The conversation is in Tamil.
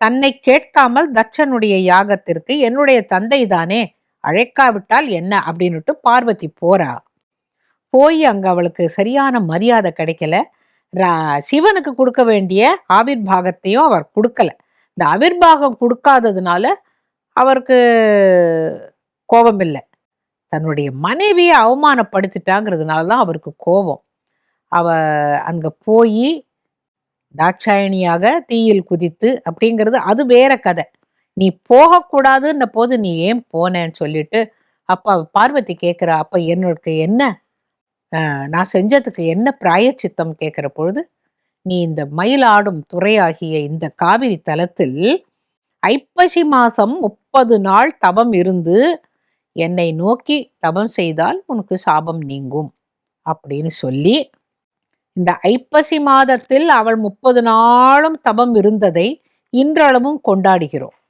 தன்னை கேட்காமல் தட்சனுடைய யாகத்திற்கு என்னுடைய தந்தை தானே அழைக்காவிட்டால் என்ன? அப்படின்னுட்டு பார்வதி போறா. போய் அங்க அவளுக்கு சரியான மரியாதை கிடைக்கல. ரா- சிவனுக்கு கொடுக்க வேண்டிய ஆவிர்வாகத்தையும் அவர் கொடுக்கல. இந்த ஆவிர்வாகம் கொடுக்காததுனால அவருக்கு கோபம் இல்லை தன்னுடைய மனைவியை அவமானப்படுத்திட்டாங்கிறதுனால தான் அவருக்கு கோபம். அவ அங்கே போய் தாட்சாயணியாக தீயில் குதித்து அப்படிங்கிறது அது வேற கதை. நீ போகக்கூடாதுன்ன போது நீ ஏன் போனேன்னு சொல்லிட்டு அப்பா பார்வதி கேட்குறா அப்ப என்னோட என்ன? நான் செஞ்சதுக்கு என்ன பிராயச்சித்தம்? கேட்குற பொழுது நீ இந்த மயிலாடும் துறையாகிய இந்த காவிரி தலத்தில் ஐப்பசி மாதம் முப்பது நாள் தவம் இருந்து என்னை நோக்கி தவம் செய்தால் உனக்கு சாபம் நீங்கும் அப்படின்னு சொல்லி இந்த ஐப்பசி மாதத்தில் அவள் முப்பது நாளும் தபம் இருந்ததை இன்றளவும் கொண்டாடுகிறோம்.